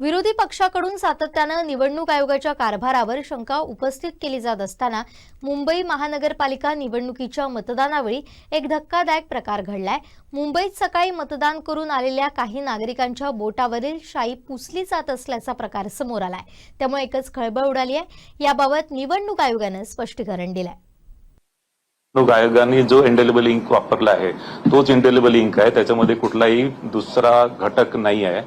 विरोधी पक्षाकडून सातत्यानं निवडणूक आयोगाच्या कारभारावर शंका उपस्थित केली जात असताना मुंबई महानगरपालिका निवडणुकीच्या मतदानावेळी एक धक्कादायक प्रकार घडलाय. मुंबईत सकाळी मतदान करून आलेल्या काही नागरिकांच्या बोटावरील शाई पुसली जात असल्याचा प्रकार समोर आलाय. त्यामुळे एकच खळबळ उडाली आहे. याबाबत निवडणूक आयोगानं स्पष्टीकरण दिलंय. निवडणूक आयोगाने जो इंडेलिबल इंक वापरला आहे तोच इंडेलिबल इंक आहे. त्याच्यामध्ये कुठलाही दुसरा घटक नाही आहे.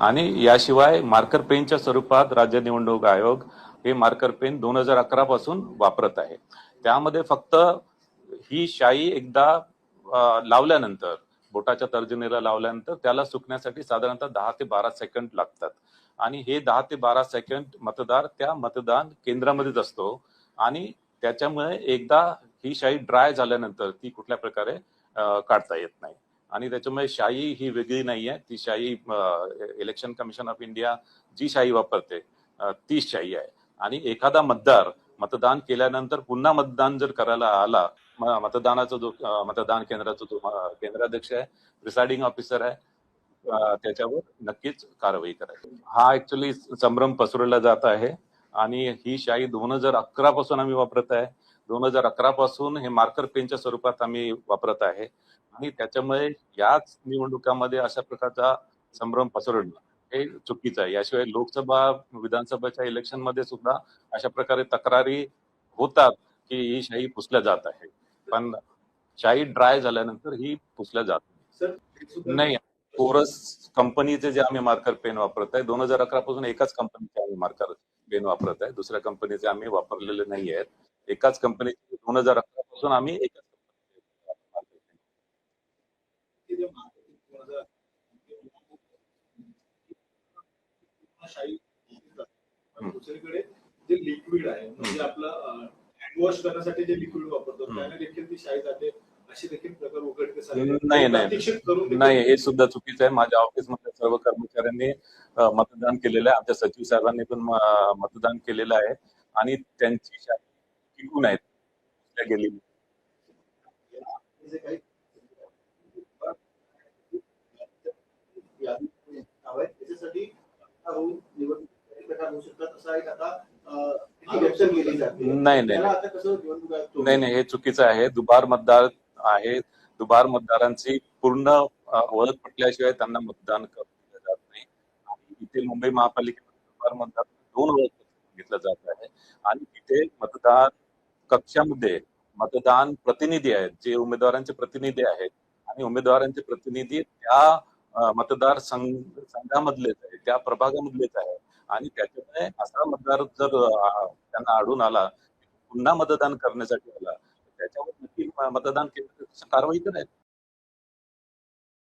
आणि याशिवाय मार्कर पेनच्या स्वरूपात राज्य निवडणूक आयोग हे मार्कर पेन दोन हजार अकरा पासून वापरत आहे. त्यामध्ये फक्त ही शाई एकदा लावल्यानंतर बोटाच्या तर्जनीला लावल्यानंतर त्याला सुकण्यासाठी साधारणतः दहा ते बारा सेकंड लागतात. आणि हे दहा ते बारा सेकंड मतदार त्या मतदान केंद्रामध्येच असतो. आणि त्याच्यामुळे एकदा ही शाई ड्राय झाल्यानंतर ती कुठल्या प्रकारे काढता येत नाही. आणि त्याच्यामुळे शाई ही वेगळी नाही आहे ती शाई इलेक्शन कमिशन ऑफ इंडिया जी शाई वापरते ती शाही शाई आहे. आणि एखादा मतदार मतदान केल्यानंतर पुन्हा मतदान जर करायला आला मतदानाचा जो मतदान केंद्राचा जो केंद्राध्यक्ष आहे प्रिसाइडिंग ऑफिसर आहे त्याच्यावर नक्कीच कारवाई करायची. हा ऍक्च्युली संभ्रम पसरवला जात आहे. आणि ही शाई दोन हजार अकरा पासून आम्ही वापरत आहे. दोन हजार अकरा पासून हे मार्कर पेनच्या स्वरूपात आम्ही वापरत आहे. आणि त्याच्यामुळे याच निवडणुकामध्ये अशा प्रकारचा संभ्रम पसरवणं हे चुकीचं आहे. याशिवाय लोकसभा विधानसभाच्या इलेक्शनमध्ये सुद्धा अशा प्रकारे तक्रारी होतात की ही शाही पुसल्या जात आहे. पण शाही ड्राय झाल्यानंतर ही पुसल्या जात नाही. कोरस कंपनीचे जे आम्ही मार्कर पेन वापरत आहे दोन हजार अकरा पासून एकाच कंपनीचे आम्ही मार्कर पेन वापरत आहे. दुसऱ्या कंपनीचे आम्ही वापरलेले नाही आहेत. एकाच कंपनीचे दोन हजार अकरा पासून आम्ही एकाच जे. दुसरीकडे लिक्विड आहे म्हणजे आपलं करण्यासाठी जे लिक्विड वापरतो. त्याने देखील ती शाई जाते अशी देखील प्रकार उघडकीस. नाही, नाही. नाही हे सुद्धा चुकीचं आहे माझ्या ऑफिसमध्ये सर्व कर्मचाऱ्यांनी मतदान केलेलं आहे आमच्या सचिव साहेबांनी पण मतदान केलेलं आहे आणि त्यांची शाही टिकून आहेत. पुसल्या गेलेली नाही नाही नाही. नाही हे चुकीचं आहे. दुबार मतदार आहे. दुबार मतदारांची पूर्ण ओळख पटल्याशिवाय त्यांना मतदान करू दिलं जात नाही. आणि इथे मुंबई महापालिकेमध्ये दुबार मतदार दोन ओळख घेतलं जात आहे आणि तिथे मतदार कक्षामध्ये मतदान प्रतिनिधी आहेत जे उमेदवारांचे प्रतिनिधी आहेत आणि उमेदवारांचे प्रतिनिधी त्या मतदार संघ संघामधलेच आहे त्या प्रभागामधलेच आहे आणि त्याच्यामुळे असा मतदार जर त्यांना आढळून आला पुन्हा मतदान करण्यासाठी आला त्याच्यावर नक्की मतदान केंद्र कारवाई करायची.